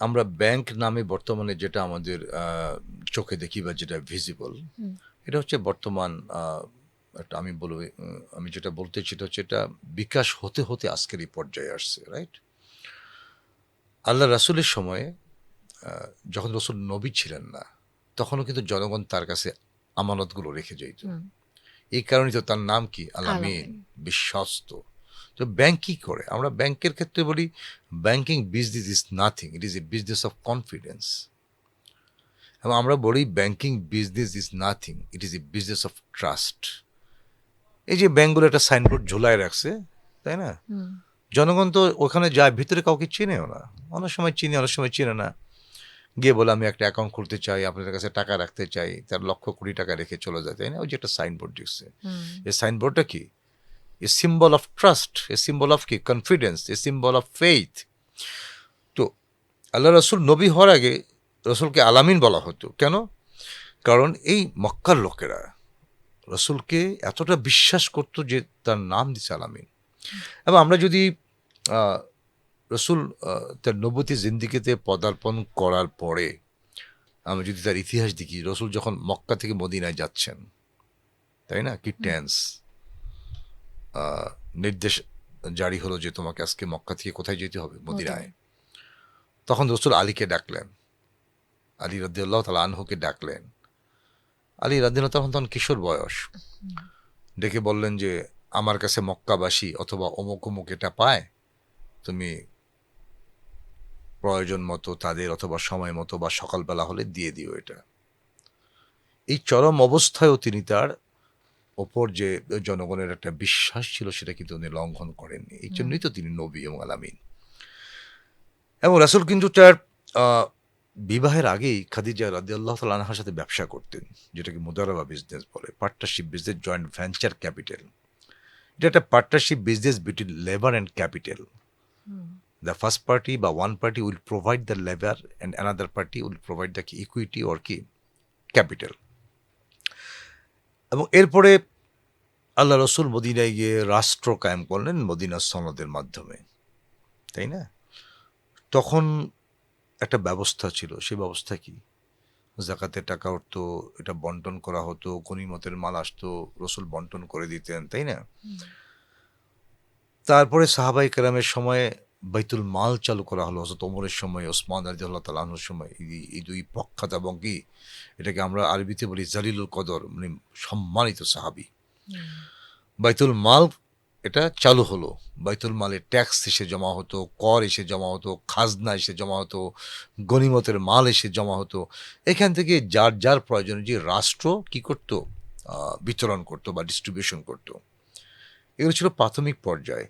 আমরা ব্যাংক নামে বর্তমানে যেটা আমাদের চোখে দেখি বা যেটা ভিজিবল এটা হচ্ছে বর্তমান একটা আমি বলব আমি যেটা বলতে সেটা হচ্ছে এটা বিকাশ হতে হতে আজকের এই পর্যায়ে আসছে রাইট আল্লাহ রাসুলের সময়ে যখন রসুল নবী ছিলেন না তখনও কিন্তু জনগণ তার কাছে আমানতগুলো রেখে যেত হুম। এই কারণে তো তার নাম কি? আলামিন। বিশ্বস্ত। তো ব্যাংক কি করে? আমরা ব্যাংকের ক্ষেত্রে বলি banking business is nothing it is a business of confidence এবং আমরা বলি banking business is nothing it is a business of trust এই যে ব্যাংকগুলো একটা সাইনবোর্ড ঝুলায় রাখছে তাই না? জনগণ তো ওখানে যায় ভিতরে কাউকে চিনেও না। অনেক সময় চিনে অনেক সময় চিনে না। গিয়ে বলে আমি একটা অ্যাকাউন্ট খুলতে চাই আপনাদের কাছে টাকা রাখতে চাই তার লক্ষ কোটি টাকা রেখে চলে যায়। তাই না? ওই যে একটা সাইনবোর্ড দিচ্ছে। এই সাইনবোর্ডটা কি? A symbol of trust a symbol of কি confidence a symbol of faith তো আল্লাহ রসুল নবী হওয়ার আগে রসুলকে আলামিন বলা হতো। কেন? কারণ এই মক্কার লোকেরা রসুলকে এতটা বিশ্বাস করতো যে তার নাম দিছে আলামিন। এবং আমরা যদি রসুল তার নবতী জিন্দিগিতে পদার্পণ করার পরে আমরা যদি তার ইতিহাস দেখি রসুল যখন মক্কা থেকে মদিনায় যাচ্ছেন তাই না? কি টেন্স নির্দেশ জারি হলো যে তোমাকে আজকে মক্কা থেকে কোথায় যেতে হবে? মদিনায়। তখন রসুল আলীকে ডাকলেন। আলী রাদিয়াল্লাহ তালা আনহুকে ডাকলেন। আলী রাদিয়াল্লাহ তখন তখন কিশোর বয়স। ডেকে বললেন যে আমার কাছে মক্কাবাসী অথবা অমুক অমুক এটা পায়। তুমি প্রয়োজন মতো তাদের অথবা সময় মতো বা সকালবেলা হলে দিয়ে দিও এটা। এই চরম অবস্থায়ও তিনি তার ওপর যে জনগণের একটা বিশ্বাস ছিল সেটা কিন্তু উনি লঙ্ঘন করেননি। এই জন্যই তো তিনি নবী এবং আলামিন। এবং রাসুল কিন্তু তার বিবাহের আগেই খাদিজা রাদি আল্লাহ তালাহার সাথে ব্যবসা করতেন যেটাকে মুদারাবা বিজনেস বলে partnership business joint venture capital এটা একটা partnership business between labour and capital the first party বা one party will provide the labor and another party will provide the equity or কি? ক্যাপিটাল এবং এরপরে আল্লাহ রসুল মদিনায় গিয়ে রাষ্ট্র কায়েম করলেন মদিনা সনদের মাধ্যমে, তাই না? তখন একটা ব্যবস্থা ছিল সেই ব্যবস্থা কি? জাকাতের টাকা উঠতো, এটা বন্টন করা হতো, গনিমতের মাল আসতো, রসুল বন্টন করে দিতেন, তাই না? তারপরে সাহাবাই কেরামের সময়ে বাইতুল মাল চালু করা হলো হজরত ওমরের সময়, ওসমান আলী আল্লাহ তালাহুর সময়। এই এই দুই প্রখ্যাত এবং কি? এটাকে আমরা আরবিতে বলি জালিলুল কদর মানে সম্মানিত সাহাবি। বাইতুল মাল এটা চালু হলো। বাইতুল মালের ট্যাক্স এসে জমা হতো, কর এসে জমা হতো, খাজনা এসে জমা হতো গনিমতের মাল এসে জমা হতো। এখান থেকে যার যার প্রয়োজন যে রাষ্ট্র কি করতো? বিতরণ করতো বা ডিস্ট্রিবিউশন করতো। এগুলো ছিল প্রাথমিক পর্যায়ে।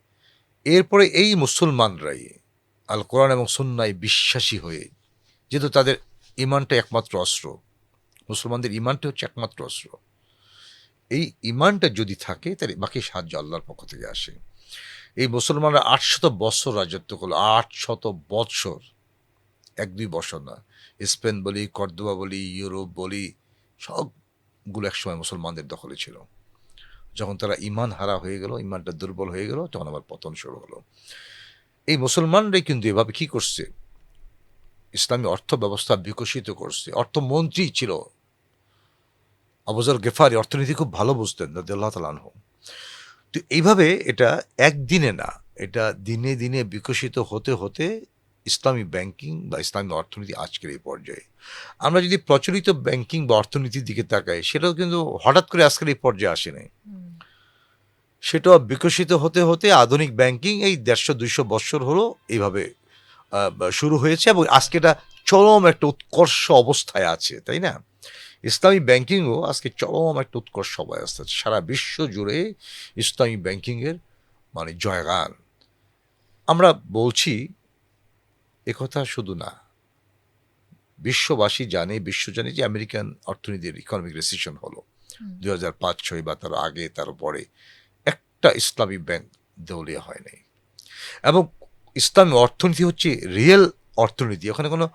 এরপরে এই মুসলমানরাই আল কোরআন এবং সুন্নায় বিশ্বাসী হয়ে, যেহেতু তাদের ইমানটা একমাত্র অস্ত্র, মুসলমানদের ইমানটা হচ্ছে একমাত্র অস্ত্র। এই ইমানটা যদি থাকে, তাহলে বাকি সাহায্য আল্লাহর পক্ষ থেকে আসে। এই মুসলমানরা আটশত বৎসর রাজত্ব করল, আটশত বৎসর এক, দুই বছর না। স্পেন বলি কর্দোবা বলি, ইউরোপ বলি, সবগুলো একসময় মুসলমানদের দখলে ছিল। যখন তারা ইমান হারা হয়ে গেল, ইমানটা দুর্বল হয়ে গেল, তখন আবার পতন শুরু হলো। এই মুসলমানরাই কিন্তু এভাবে কি করছে? ইসলামী অর্থ ব্যবস্থা বিকশিত করছে। অর্থমন্ত্রী ছিল আবুজার গেফারি অর্থনীতি খুব ভালো বুঝতেন আল্লাহ তালানহ তো এইভাবে এটা একদিনে না এটা দিনে দিনে বিকশিত হতে হতে ইসলামী ব্যাংকিং বা ইসলামী অর্থনীতি আজকের এই পর্যায়ে। আমরা যদি প্রচলিত ব্যাংকিং বা অর্থনীতির দিকে তাকাই সেটাও কিন্তু হঠাৎ করে আজকের এই পর্যায়ে আসে নাই। সেটা বিকশিত হতে হতে আধুনিক ব্যাংকিং এই দেড়শো দুইশো বৎসর হলো এইভাবে শুরু হয়েছে এবং আজকে এটা চরম একটা উৎকর্ষ অবস্থায় আছে তাই না? ইসলামী ব্যাংকিংও আজকে চরম একটা উৎকর্ষ অবস্থা আছে সারা বিশ্ব জুড়ে ইসলামী ব্যাংকিংয়ের মানে জয়গান। আমরা বলছি একথা শুধু না বিশ্ববাসী জানে বিশ্ব জানে যে আমেরিকান অর্থনীতির ইকোনমিক রেসিশন হলো। দু হাজার পাঁচ ছয় বা তার আগে তার পরে একটা ইসলামী ব্যাংক দেউলিয়া হয় নাই। এবং ইসলামী অর্থনীতি হচ্ছে রিয়েল অর্থনীতি। ওখানে কোনো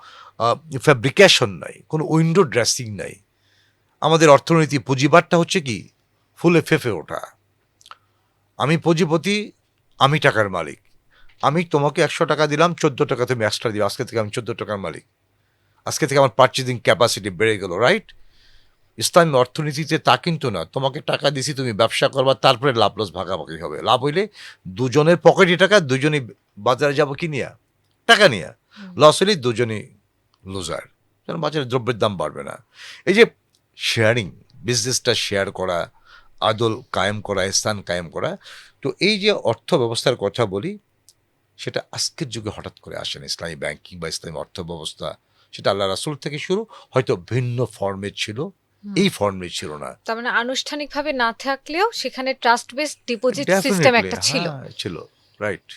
ফ্যাব্রিকেশন নাই কোনো উইন্ডো ড্রেসিং নাই। আমাদের অর্থনীতি পুঁজিবাদটা হচ্ছে কি? ফুলে ফেফে ওঠা। আমি পুঁজিপতি আমি টাকার মালিক। আমি তোমাকে একশো টাকা দিলাম চোদ্দ টাকা তুমি এক্সট্রা দিও। আজকে থেকে আমি চোদ্দ টাকার মালিক। আজকে থেকে আমার পার্চেজিং ক্যাপাসিটি বেড়ে গেল রাইট ইসলামী অর্থনীতিতে তা কিন্তু না। তোমাকে টাকা দিছি তুমি ব্যবসা করবা তারপরে লাভ লস ভাগাভাগি হবে। লাভ হইলে দুজনের পকেটে টাকা দুজনই বাজারে যাব কি নিয়ে? টাকা নিয়ে। লস হলে দুজনই লুজার কারণ বাজারে দ্রব্যের দাম বাড়বে না। এই যে শেয়ারিং বিজনেসটা শেয়ার করা আদল কায়েম করা স্থান কায়েম করা। তো এই যে অর্থ ব্যবস্থার কথা বলি সেটা আজকের যুগে হঠাৎ করে আসেন ইসলামী ব্যাংকিং বা ইসলামী অর্থ ব্যবস্থা সেটা আল্লাহ রাসুল থেকে শুরু হয়তো ভিন্ন ফর্মে ছিল। এই ফর্মে ছিল না। তার মানে আনুষ্ঠানিকভাবে না থাকলেও সেখানে ট্রাস্ট বেসড ডিপোজিট সিস্টেম একটা ছিল। হ্যাঁ, ছিল রাইট